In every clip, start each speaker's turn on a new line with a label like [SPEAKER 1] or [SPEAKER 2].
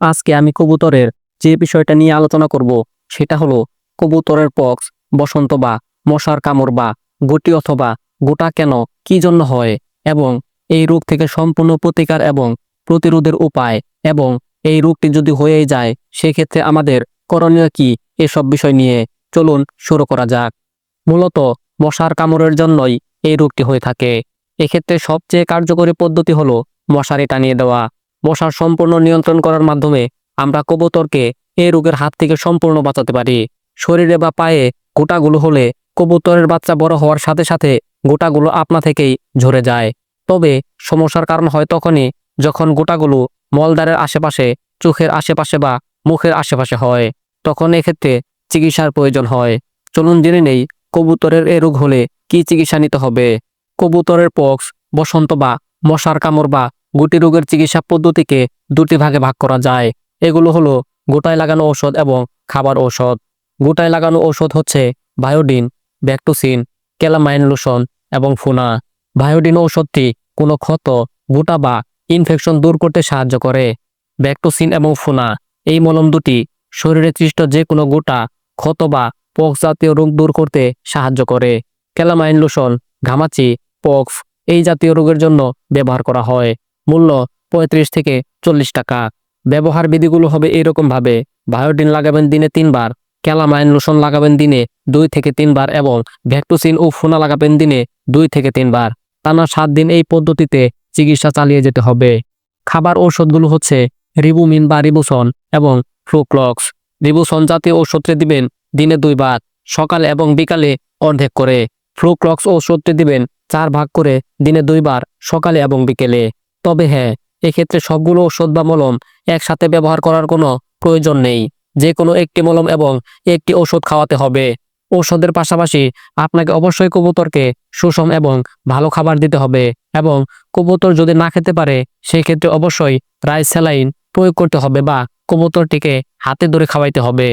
[SPEAKER 1] আজকে আমি কবুতরের যে বিষয়টা নিয়ে আলোচনা করব, সেটা হলো কবুতরের পক্স, বসন্ত বা মশার কামড় বা গুটি অথবা গোটা কেন, কি জন্য হয় এবং এই রোগ থেকে সম্পূর্ণ প্রতিকার এবং প্রতিরোধের উপায় এবং এই রোগটি যদি হয়েই যায়, সেক্ষেত্রে আমাদের করণীয় কি, এসব বিষয় নিয়ে চলুন শুরু করা যাক। মূলত মশার কামড়ের জন্যই এই রোগটি হয়ে থাকে। এক্ষেত্রে সবচেয়ে কার্যকরী পদ্ধতি হলো মশারি টানিয়ে দেওয়া। মশার সম্পূর্ণ নিয়ন্ত্রণ করার মাধ্যমে আমরা কবুতরকে এই রোগের হাত থেকে সম্পূর্ণ বাঁচাতে পারি। শরীরে বা পায়ে গোটাগুলো হলে কবুতরের বাচ্চা বড় হওয়ার সাথে সাথে গোটাগুলো আপনা থেকেই ঝরে যায়। তবে সমস্যার কারণ হয় তখনই যখন গোটাগুলো মলদারের আশেপাশে, চোখের আশেপাশে বা মুখের আশেপাশে হয়। তখন এক্ষেত্রে চিকিৎসার প্রয়োজন হয়। চলুন জেনে নেই কবুতরের এ রোগ হলে কি চিকিৎসা নিতে হবে। কবুতরের পক্স, বসন্ত বা মশার কামড় বা গুটি রোগের চিকিৎসা পদ্ধতিকে দুটি ভাগে ভাগ করা যায়। এগুলো হলো গোটায় লাগানো ঔষধ এবং খাবার ঔষধ। গোটায় লাগানো ঔষধ হচ্ছে বায়োডিন, ব্যাকটোসিন ক্যালামাইন লোশন এবং ফুনা। বায়োডিন ঔষধটি কোনো ক্ষত, গোটা বা ইনফেকশন দূর করতে সাহায্য করে। ব্যাকটোসিন এবং ফুনা, এই মলম দুটি শরীরে সৃষ্ট যে কোনো গোটা, ক্ষত বা পক্স জাতীয় রোগ দূর করতে সাহায্য করে। ক্যালামাইন লোশন ঘামাচি, পক্স এই জাতীয় রোগের জন্য ব্যবহার করা হয়। মূল্য পঁয়ত্রিশ থেকে চল্লিশ টাকা। ব্যবহার বিধিগুলো হবে এরকম ভাবে বায়োডিন লাগাবেন দিনে তিনবার ক্যালামাইন লোশন লাগাবেন দিনে দুই থেকে তিনবার এবং ভ্যাকটোসিন ও ফোনা লাগাবেন দিনে দুই থেকে তিনবার। টানা সাত দিন এই পদ্ধতিতে চিকিৎসা চালিয়ে যেতে হবে। খাবার ঔষধগুলো হচ্ছে রিবুমিন বা রিবুসন এবং ফ্লুক্লক্স। রিবুসন জাতীয় ঔষধটি দিবেন দিনে দুইবার, সকালে এবং বিকালে অর্ধেক করে। ফ্লুক্লক্স ঔষধটি দিবেন চার ভাগ করে দিনে দুইবার, সকালে এবং বিকেলে। তবে হ্যাঁ এক্ষেত্রে সবগুলো ওষুধ বা মলম একসাথে ব্যবহার করার কোনো প্রয়োজন নেই। যে কোনো একটি মলম এবং একটি ওষুধ খাওয়াতে হবে। ঔষধের পাশাপাশি আপনাকে অবশ্যই কবুতরকে সুষম এবং ভালো খাবার দিতে হবে এবং কবুতর যদি না খেতে পারে সেই ক্ষেত্রে অবশ্যই রাইস স্যালাইন প্রয়োগ করতে হবে বা কবুতরটিকে হাতে ধরে খাওয়াইতে হবে।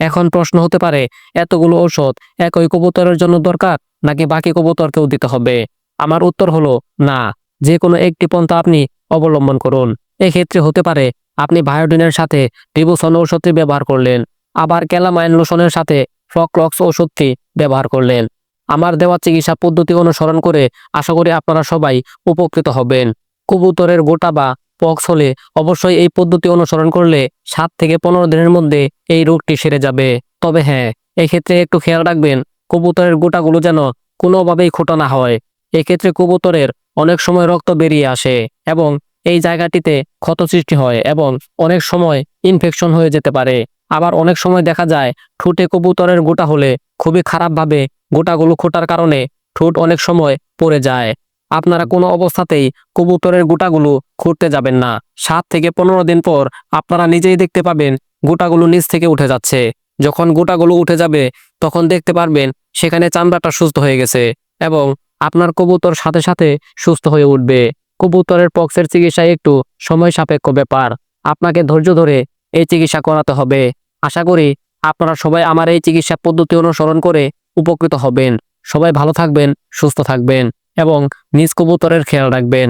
[SPEAKER 1] এখন প্রশ্ন হতে পারে, এতগুলো ঔষধ একই কবুতরের জন্য দরকার নাকি বাকি কবুতরকেও দিতে হবে? আমার উত্তর হলো না। যে কোনো একটি পন্থা আপনি অবলম্বন করুন। এক্ষেত্রে হতে পারে, আপনি বায়োডিনের সাথে রিবুসন ঔষধটি ব্যবহার করলেন, আবার ক্যালামাইন লোশনের সাথে ফ্লক্লক্স ঔষধটি ব্যবহার করলেন। আমার দেওয়া চিকিৎসা পদ্ধতি অনুসরণ করে আশা করি আপনারা সবাই উপকৃত হবেন। কবুতরের গোটা বা পক্স হলে অবশ্যই এই পদ্ধতি অনুসরণ করলে সাত থেকে পনেরো দিনের মধ্যে এই রোগটি সেরে যাবে। তবে হ্যাঁ এক্ষেত্রে একটু খেয়াল রাখবেন, কবুতরের গোটাগুলো যেন কোনোভাবেই খোটা না হয়। এক্ষেত্রে কবুতরের অনেক সময় রক্ত বেরিয়ে আসে এবং এই জায়গাটিতে ক্ষত সৃষ্টি হয় এবং অনেক সময় ইনফেকশন হয়ে যেতে পারে। আবার অনেক সময় দেখা যায় ঠোঁটে কবুতরের গোটা হলে খুবই খারাপভাবে গোটাগুলো খোটার কারণে ঠোঁট অনেক সময় পড়ে যায়। আপনারা কোনো অবস্থাতেই কবুতরের গোটাগুলো খুঁড়তে যাবেন না। সাত থেকে পনেরো দিন পর আপনারা নিজেই দেখতে পাবেন গোটাগুলো নিচ থেকে উঠে যাচ্ছে। যখন গোটাগুলো উঠে যাবে, তখন দেখতে পারবেন সেখানে চামড়াটা সুস্থ হয়ে গেছে এবং আপনার কবুতর সাথে সাথে সুস্থ হয়ে উঠবে। কবুতরের পক্সের চিকিৎসা একটু সময় সাপেক্ষ ব্যাপার। আপনাকে ধৈর্য ধরে এই চিকিৎসা করাতে হবে। আশা করি আপনারা সবাই আমার এই চিকিৎসা পদ্ধতি অনুসরণ করে উপকৃত হবেন। সবাই ভালো থাকবেন, সুস্থ থাকবেন এবং নিজ কবুতরের খেয়াল রাখবেন।